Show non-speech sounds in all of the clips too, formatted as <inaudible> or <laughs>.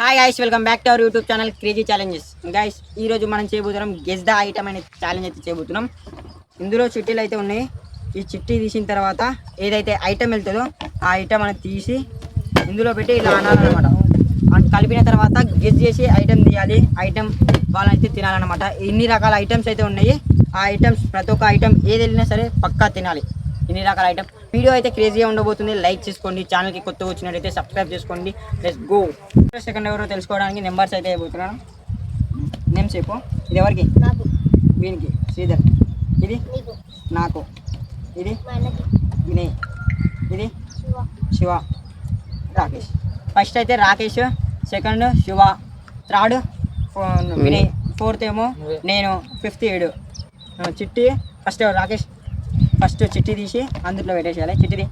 Hi guys welcome back to our YouTube channel crazy challenges guys ఈ రోజు మనం చేయబోతున్నాం గెస్ ద ఐటమ్ అనే ఛాలెంజ్ అయితే చేయబోతున్నాం. ఇందులో చిట్టీలు అయితే ఉన్నాయి. ఈ చిట్టి తీసిన తర్వాత ఏదైతే ఐటమ్ వెళ్తుందో ఆ ఐటమ్ అనేది తీసి ఇందులో పెట్టి ఇలా అనాలన్నమాట. కలిపిన తర్వాత గెస్ చేసి ఐటమ్ తీయాలి. ఐటమ్ వాళ్ళైతే తినాలన్నమాట. ఇన్ని రకాల ఐటమ్స్ అయితే ఉన్నాయి. ఆ ఐటమ్స్ ప్రతి ఒక్క ఐటమ్ ఏది వెళ్ళినా సరే పక్కా తినాలి. ఇన్ని రకాల ఐటమ్ వీడియో అయితే క్రేజీగా ఉండబోతుంది. లైక్ చేసుకోండి. ఛానల్కి కొత్త వచ్చినట్టయితే సబ్స్క్రైబ్ చేసుకోండి. లెట్స్ గో సెకండ్ ఎవరో తెలుసుకోవడానికి నెంబర్స్ అయితే అయిపోతున్నాను నేమ్ చెప్పు. ఇది ఎవరికి? నాకు. వీనికి. శ్రీధర్. ఇది? నీకు. నాకు. ఇది? మా అన్నకి వినయ్ ఇది? శివ. శివ. రాకేష్. ఫస్ట్ అయితే Rakesh. Second Shiva. Third Vinay fourth ఏమో నేను. ఫిఫ్త్ ఏడు. చిట్టి. ఫస్ట్ రాకేష్. ఫస్ట్ చిట్టి తీసి అందులో పెట్టేసేయాలి. చిట్టిది.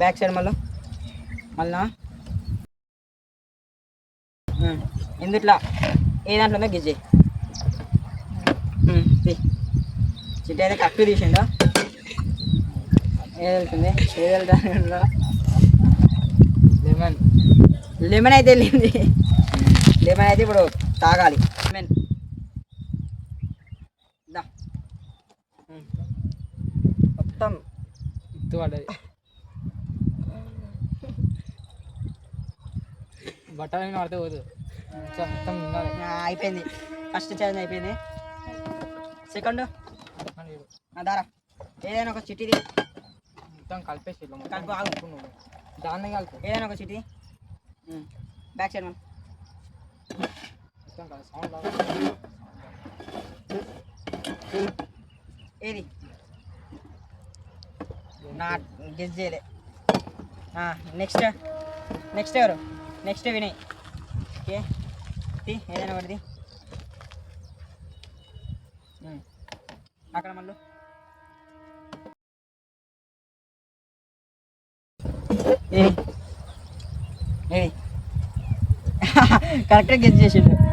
బ్యాక్ సైడ్ మళ్ళీ. మళ్ళా. ఉమ్, ఇందుట్లో. ఏ దాంట్లో ఉందో గిజ్జి చిట్టి అయితే కరెక్ట్ తీసిండు. ఏది వెళ్తుంది? ఏది వెళ్తా లెమన్. లెమన్ అయితే వెళ్ళింది. లెమన్ అయితే ఇప్పుడు తాగాలి లెమన్ దా ఉమ్. మొత్తం ఇత్తు పడ్డది బట్టలు అయినా పడితే పోదు. మొత్తం అయిపోయింది. ఫస్ట్ ఛాలెంజ్ అయిపోయింది. సెకండ్. దారా. ఏదైనా ఒక చిట్టిది మొత్తం కలిపేసి కలుపు ఆగు. కలుపుకున్నాడు. దాన్ని కలిపి. ఏదైనా ఒక చిట్టి. బ్యాక్ సైడ్ మొత్తం. ఏది? నా గెస్ చేయలే. నెక్స్ట్ నెక్స్ట్ ఎవరు? నెక్స్ట్ వినయ్. ఓకే. ఏదైనా ఒకటిది. అక్కడ మళ్ళీ. <laughs> కరెక్ట్గా గెస్ చేసిండు.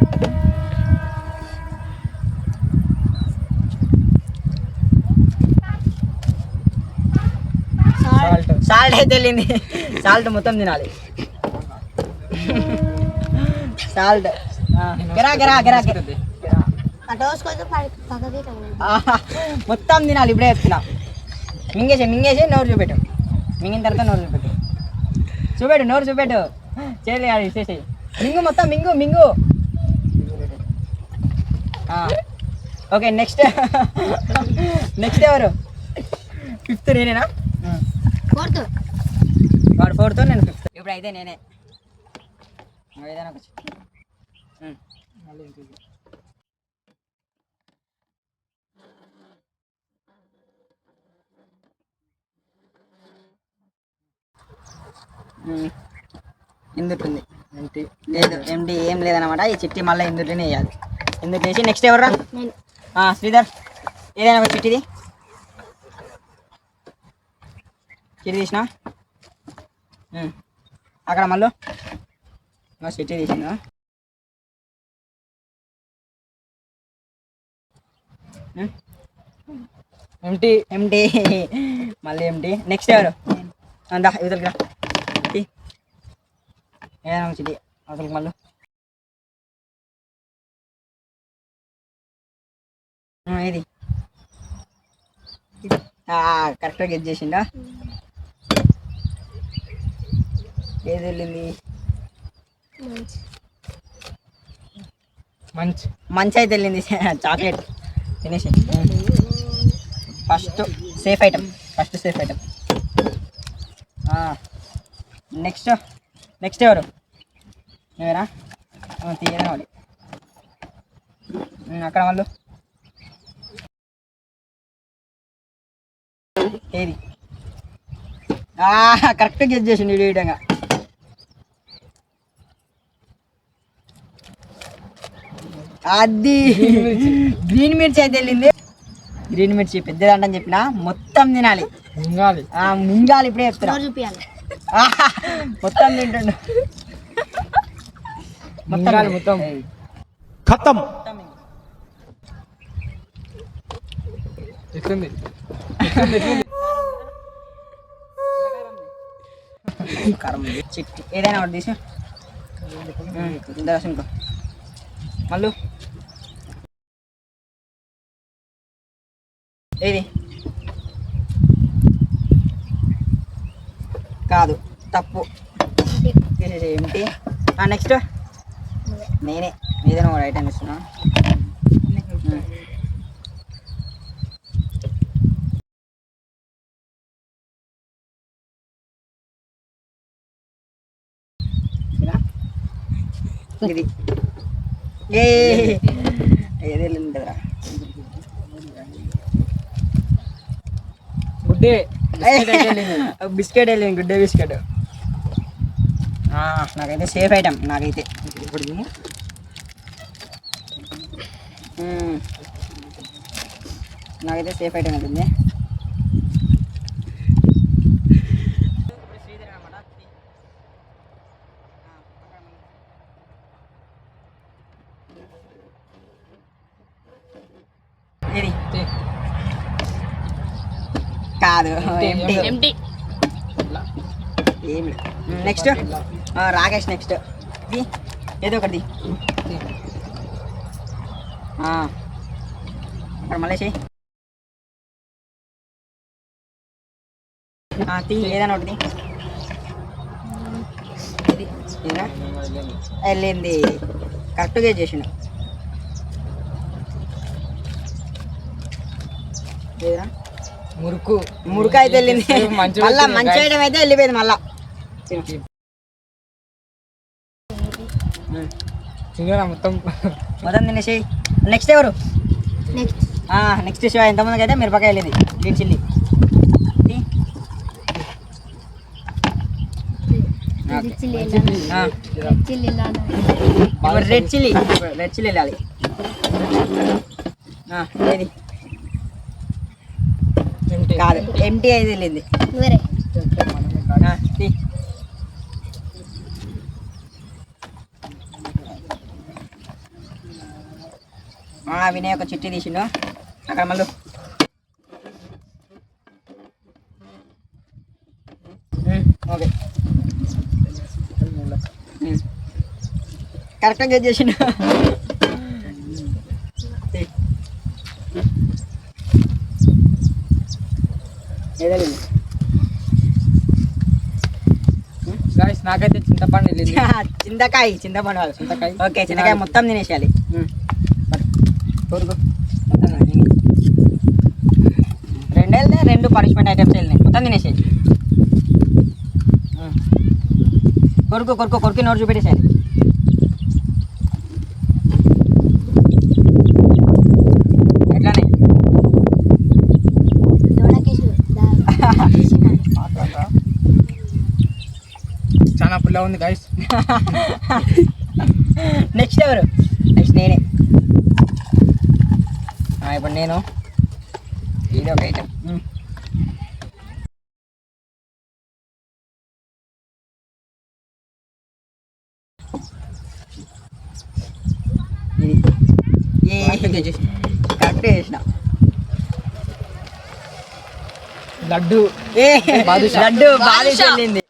సాల్ట్ అయితే వెళ్ళింది సాల్ట్ మొత్తం తినాలి. సాల్ట్. గరా గరా గరా మొత్తం తినాలి ఇప్పుడే చెప్తున్నా. మింగేసి మింగేసి నోరు చూపెట్టు. మింగిన తర్వాత నోరు చూపెట్టు. చూపెట్టు నోరు చూపెట్టు. చేయలేదు ఇసేసి మింగు మొత్తం మింగు మింగు. Okay next. <laughs> నెక్స్ట్ ఎవరు? ఫిఫ్త్ నేనేనా? ఫోర్త్. వాడు ఫోర్త్ నేను ఫిఫ్త్ ఇప్పుడు అయితే నేనే. ఏదైనా ఒక ఏంటి? లేదు. ఎండి ఏం లేదన్నమాట. ఈ చిట్టి మళ్ళీ ఇందులోనే వేయాలి. ఇందులో వేసి నెక్స్ట్ ఆ, శ్రీధర్. ఏదైనా ఒక చిట్టిది. చిట్టి తీసిన. అక్కడ మళ్ళీ. చిట్టి తీసిన ఏంటి ఎంటీ మళ్ళీ ఎంటీ నెక్స్ట్ ఎవరు? అందా ఇవతలకి. ఏదైనా చిట్టి అసలు మళ్ళీ. ఇది. కరెక్ట్గా గెట్ చేసిండా? ఏది వెళ్ళింది? మంచి. మంచి. అయితే వెళ్ళింది. <laughs> చాక్లెట్. తినేసి. First safe item. First safe item. Next next ఎవరు? నువ్వేనా తీయడం వాళ్ళు అక్కడ వాళ్ళు. ఏది? కరెక్ట్ గెస్ చేసిండు ఈ విధంగా. అది. గ్రీన్ మిర్చి అయితే వెళ్ళింది. గ్రీన్ మిర్చి పెద్దదంట అని చెప్పిన మొత్తం తినాలి. మింగాలి. మింగాలి ఇప్పుడే చెప్తున్నా. మొత్తం తింటుండు. మొత్తం మొత్తం. ఖతం. ఏదైనా ఒకటి మళ్ళీ ఏది? కాదు తప్పు. ఏంటి నెక్స్ట్ నేనే. ఏదైనా ఒక ఐటమ్ ఇస్తున్నా. ఇలా. ఇది. <laughs> ఏ ఏది ఉంటుందిరా గుడ్డే. బిస్కెట్ వెళ్ళింది <laughs> గుడ్డే బిస్కెట్. నాకైతే సేఫ్ ఐటమ్ నాకైతే. ఇప్పుడు. నాకైతే సేఫ్ ఐటమ్ ఉంటుంది ఇది కాదు. నెక్స్ట్ రాకేష్ నెక్స్ట్ ఏదో ఒకటి మళ్ళీ తీ ఏదైనా ఒకటి? వెళ్ళింది. కరెక్ట్గా చేసిండు. ఏదిరా? మురుకు. మురుకు అయితే వెళ్ళింది మళ్ళా మంచి. ఐటమ్ అయితే వెళ్ళిపోయింది మళ్ళా. మొత్తం? మొత్తం తినేసి నెక్స్ట్ ఎవరు? నెక్స్ట్ నెక్స్ట్ శివ ఎంతమందికి అయితే మిరపకాయ వెళ్ళింది. గ్రీన్ చిల్లీ రెడ్ చిల్లీ ఆ. Red chilli red chilli red chilli వెళ్ళాలి. ఆ, ఏది? కాదు ఎంటీ అయితే వెళ్ళింది. వేరే. ఆ, తీ. ఆ, వినయ్ ఒక చిట్టి తీసిండు. అక్కడ మళ్ళీ. ఓకే. కరెక్ట్గా చేసిండు తీ. ఏదో Guys, నాకైతే చింతపండు వెళ్ళింది. <laughs> చింతకాయ చింతపండు వాళ్ళు చింతకాయ. ఓకే చింతకాయ మొత్తం తినేసేయాలి. రెండు వెళ్తే రెండు పనిష్మెంట్ ఐటమ్స్ వెళ్ళినాయి. మొత్తం తినేసేయాలి. కొరుకు కొరుకు కొరికి నోరు చూపెట్టేసేయాలి. పుల్ల ఉంది గైస్ నెక్స్ట్ <laughs> ఎవరు? నెక్స్ట్ నేనే. ఇప్పుడు నేను. ఇది ఒక ఐటమ్ ఇది. ఏ కరెక్ట్ చేసిన. లడ్డు. లడ్డు బాదుషా. వెళ్ళింది.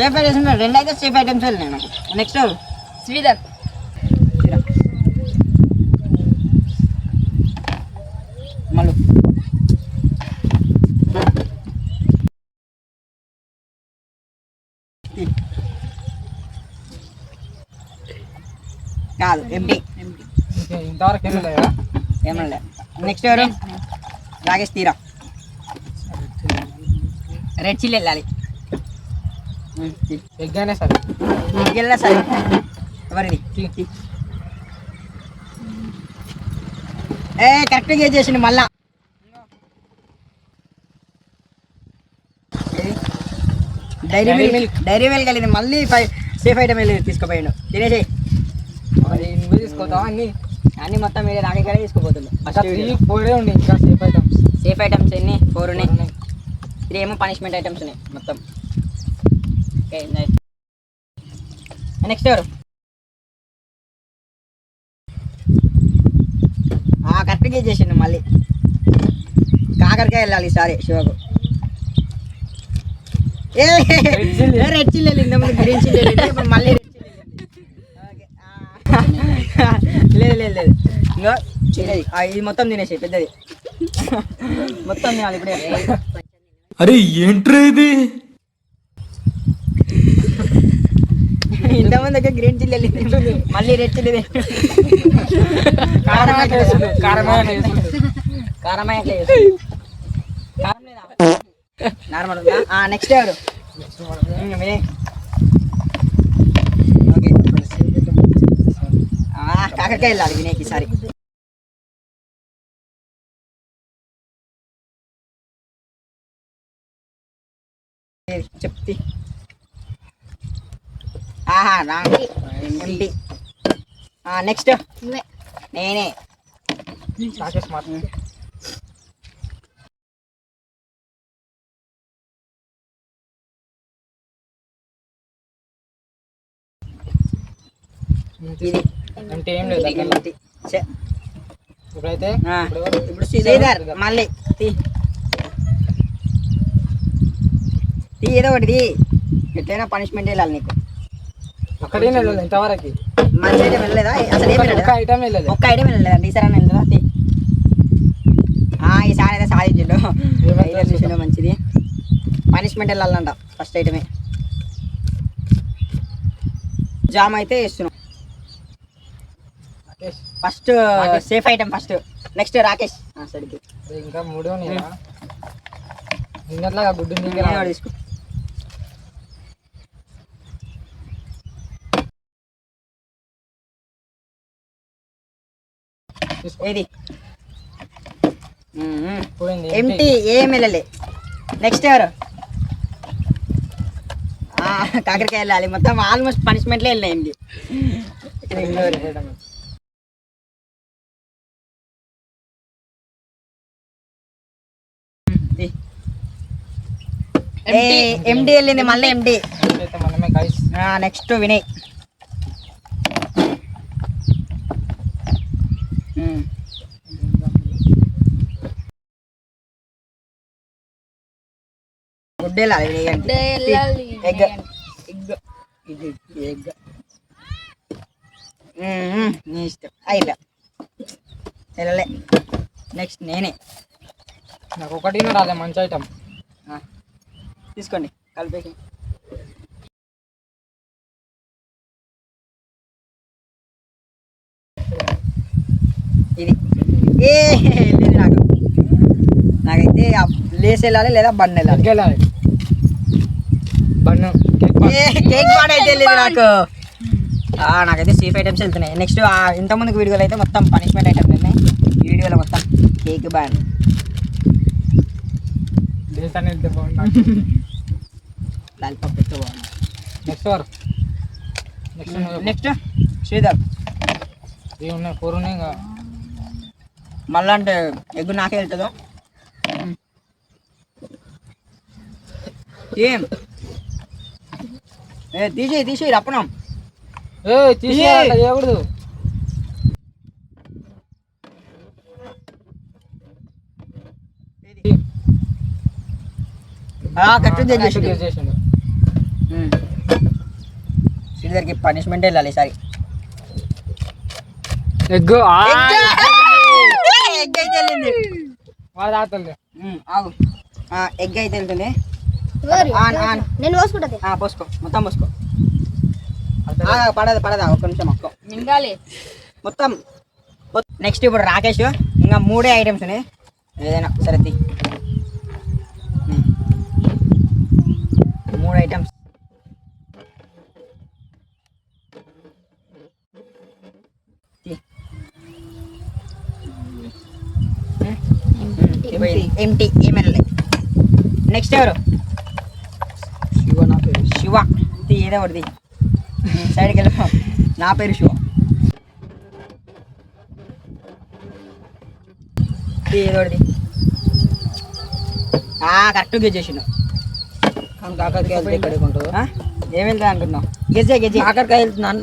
సేఫ్ ఐటమ్స్ ఉన్నాయి. రెండు అయితే సేఫ్ ఐటమ్స్ నాకు. నెక్స్ట్ శ్రీధర్. మళ్ళీ. కాదు ఇంకా ఇంతవరకు ఏం లేదా ఏమన్నా నెక్స్ట్ ఎవరు? రాకేష్ తీరా. రెడ్ చిల్లీ వెళ్ళాలి. ఎగ్ అయినా సరే వెళ్ళా సరే ఎవరిది తీ. ఏ కరెక్ట్గా చేసిండు మళ్ళా డైరీ మిల్క్. డైరీ మిల్క్ వెళ్ళింది మళ్ళీ ఫైవ్ సేఫ్ ఐటమ్ వెళ్ళి తీసుకుపోయాడు తినేసి మరి నువ్వు తీసుకుంటావా అన్ని అన్ని మొత్తం మీరు నాకు ఇక్కడ తీసుకుపోతుండు ఇంకా త్రీ ఫోరే ఉండే ఇంకా సేఫ్ ఐటమ్స్ సేఫ్ ఐటమ్స్ ఎన్ని ఫోర్ ఉన్నాయి త్రీ ఏమో పనిష్మెంట్ ఐటమ్స్ ఉన్నాయి మొత్తం ఓకే నెక్స్ట్ ఎవరు కరెక్ట్గా చేసిండు మళ్ళీ. కాకరకాయ వెళ్ళాలి ఈసారి శివకు. ఏ. రెడ్ చిల్లీ వెళ్ళింది ముందు గ్రీన్ చిల్లీ ఇప్పుడు మళ్ళీ రెడ్ చిల్లీ <laughs> లేదు లేదు లేదు. ఇంకో ఆ, ఇది మొత్తం తినేసి పెద్దది. <laughs> మొత్తం తినాలి ఇప్పుడే. అరే ఏంట్రా ఇది? ఇంతమంది దగ్గర గ్రీన్ చిల్లీ వెళ్ళింది మళ్ళీ రెడ్ చిల్లీ కారమైన టేస్ట్ కారమైన కారం లేదా? నార్మల్ ఉందా? నెక్స్ట్ ఎవరు? ఉమ్, కాకరకాయ వెళ్ళాలి వినయ్కి ఈసారి. చెప్తే. ఆహా రాంగ్ ఎండి నెక్స్ట్ నేనే. ఇది. అంటే ఏం లేదు. ఇప్పుడైతే ఇప్పుడు ఇప్పుడు శ్రీధర్ మళ్ళీ. తీ. తీ ఏదో ఒకటి తీ. ఎట్లయినా పనిష్మెంట్ వెళ్ళాలి నీకు. వెళ్ళలేదు ఇంతవరకు. మంచి ఐటమ్ వెళ్ళలేదా? అసలు ఏం ఒక్క వెళ్ళలేదా? ఐటమ్ వెళ్ళలేదు. ఒక్క ఐటమ్ వెళ్ళలేదండి ఈసారి అని వెళ్ళదా తీ. ఆ, ఈసారి అయితే సాధించిండు. చూసిండు మంచిది. పనిష్మెంట్ వెళ్ళాలంట ఫస్ట్ ఐటమే జామ్ అయితే ఇస్తున్నాం Rakesh. First safe item first next Rakesh. ఆ, సరిగ్గా. ఇంకా మూడే ఉన్నాయి గుడ్డు నీకే నేను రావాలి. తీసుకో ఏది? ఎంటీ ఏం వెళ్ళలే నెక్స్ట్ ఎవరు? ఆ, కాకరకాయ వెళ్ళాలి. మొత్తం ఆల్మోస్ట్ పనిష్మెంట్లే వెళ్ళినాయి ఏంటి ఇక్కడ ఇంకో item. ఎండి వెళ్ళింది మళ్ళీ ఎండి నెక్స్ట్ వినయ్. గుడ్డు వెళ్ళాలి వినయ్ ఎగ్ ఎగ్ ఇది ఎగ్ నీ ఇష్టం అయిలా వెళ్ళలే నెక్స్ట్ నేనే నాకు ఒకటి రాలే మంచి ఐటమ్ తీసుకోండి కలిపేసి ఇది ఏ వెళ్ళింది నాకు. నాకైతే ఆ లేస్ వెళ్ళాలి లేదా బండి వెళ్ళాలి? వెళ్ళాలి? కేక్ అయితే వెళ్ళింది నాకు. నాకైతే సేఫ్ ఐటమ్స్ వెళ్తున్నాయి నెక్స్ట్ ఇంతకుముందుకు వీడియోలో అయితే మొత్తం పనిష్మెంట్ ఐటమ్స్ ఉన్నాయి. ఈ వీడియోలో మొత్తం కేక్ బాగుంటుంది లాలిపాప్ బాగుంది నెక్స్ట్ వారు నెక్స్ట్ నెక్స్ట్ శ్రీధర్. ఇవి ఉన్నాయి ఫోర్ ఉన్నాయి మళ్ళా అంటే ఎగ్గు నాకే వెళ్తుందో? ఏం? ఏ తీసి తీసి రప్పనం. ఏ తీసి ఏ. అట్లా చేయకూడదు శ్రీధర్కి పనిష్మెంట్ వెళ్ళాలి ఈసారి ఎగ్ ఎగ్ అయితే ఆగు. ఎగ్ అయితే వెళ్తుంది? ఆన్, ఆన్. నేను పోసుకుంటది ఆ, పోసుకో. మొత్తం పోసుకో. పడదు పడదా. ఒక్క నిమిషం ఒక్క. నిండాలి మొత్తం. నెక్స్ట్ ఇప్పుడు రాకేష్. ఇంకా మూడే ఐటమ్స్ ఉన్నాయి. ఏదైనా సరే తీ. మూడు ఐటమ్స్. ఎంటీ ఏమైనా నెక్స్ట్ ఎవరు శివ నా పేరు శివ తీ ఏదో ఒకటి సైడ్కి వెళ్ళిపో నా పేరు తీ ఏదో ఒకటి కరెక్ట్ గెజ్ చేసిండు. కానీ కాకరకాయ ఉంటుందో? ఏం వెళ్తా అనుకుంటున్నావు గెజ్జే గెజ్జే. కాకరకాయ వెళ్తున్నాను.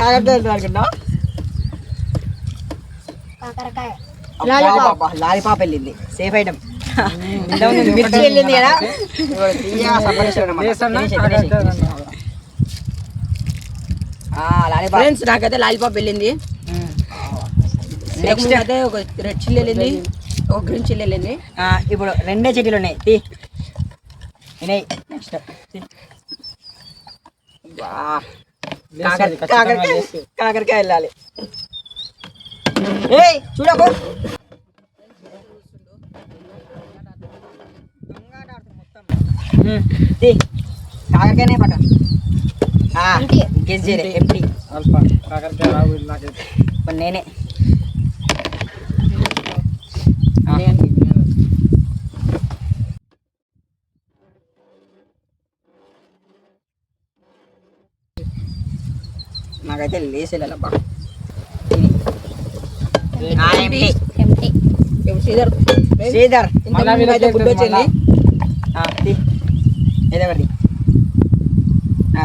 కాకరకాయ వెళ్తా అనుకుంటున్నావు కాకరకాయ. లాలీపాప్ వెళ్ళింది. Safe item. మిర్చి వెళ్ళింది కదా ఫ్రెండ్స్ నాకైతే లాలీపాప్ వెళ్ళింది. నెక్స్ట్ అయితే ఒక రెడ్ చిల్లీ వెళ్ళింది. ఒక గ్రీన్ చిల్లీ వెళ్ళింది. ఇప్పుడు రెండే చెట్లు ఉన్నాయి. తీ. నెక్స్ట్ కాకరకాయ వెళ్ళాలి. చూడకు. ఉమ్, తీ. కాకరకాయనే పట్ట Empty. గెస్ చేయలే ఎంటీ అల్ప కాకరకాయ రావు ఇది నాకైతే ఇప్పుడు నేనే ఆ. నాకైతే లేసేలా బాగా ఎంటీ ఎంటీ శ్రీధర్ శ్రీధర్ మళ్ళా ఇంతకు ముందు అయితే గుడ్డు వచ్చింది ఆ, తీ. ఏదెవరిది?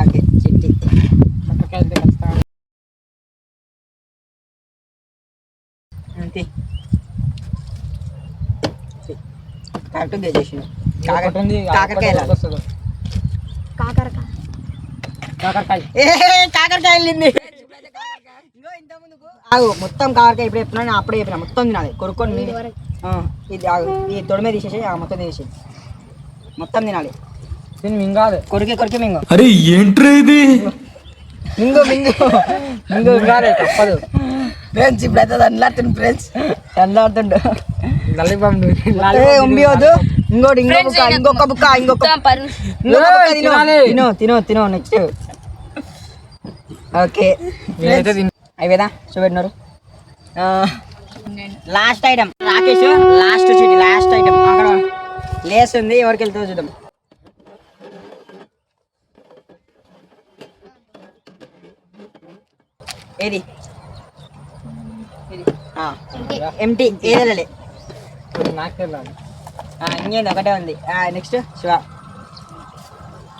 ఓకే చిట్టి కాకరకాయ అయితే ఖచ్చితంగా తీ. తీ. కరెక్ట్ గెస్ చేసిండు. కాకర ఒకటి ఉంది, కాకరకాయ వెళ్ళింది. ఆగు మొత్తం కాకరకాయ ఇప్పుడు చెప్తున్నా నేను అప్పుడే చెప్పిన. మొత్తం తినాలి. కొరుక్కొని ఇది ఆగు ఈ తొడిమే తీసేసి ఆ మొత్తం తీసేసి మొత్తం తినాలి. దీన్ని మింగాదు. కొరికి కొరికి మింగు. అరే ఏంట్రా ఇది? మింగు మింగు. మింగు మింగాలి తప్పదు. ఫ్రెండ్స్ ఇప్పుడైతే దాంట్లో ఫ్రెండ్స్ చల్లాడుతుండు లాలీపాప్ నువ్వు. ఏ ఉంబి వద్దు ఇంకోటి ఇంకో బుక్క ఇంకొక బుక్క ఇంకొక తిను. తిను తిను నెక్స్ట్ ఓకే. అయిపోయిందా? చూపెట్టినారు. లాస్ట్ ఐటమ్ రాకేష్ లాస్ట్ చీటి లాస్ట్ ఐటమ్ అక్కడ లేస్ ఉంది ఎవరికి వెళ్తుందో చూద్దాం. ఏది? ఎంటీ ఏది వెళ్ళలే నాకే వెళ్ళాలి ఇంకేంది? ఒకటే ఉంది. నెక్స్ట్ శివ.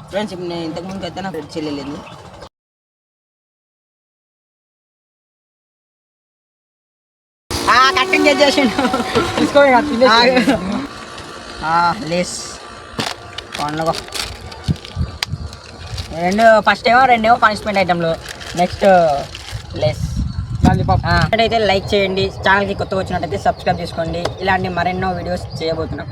ఫ్రెండ్స్ నేను ఇంతకు ముందు అయితే నాకు రెడ్ చిల్లీ వెళ్ళింది కట్టింగ్ చేసిండు. లేస్. పండుగ రెండు ఫస్ట్ ఏమో రెండేమో పనిష్మెంట్ ఐటమ్లు నెక్స్ట్ లెస్ అయితే లైక్ చేయండి. ఛానల్కి కొత్తగా వచ్చినట్టయితే సబ్స్క్రైబ్ చేసుకోండి. ఇలాంటి మరెన్నో వీడియోస్ చేయబోతున్నాం.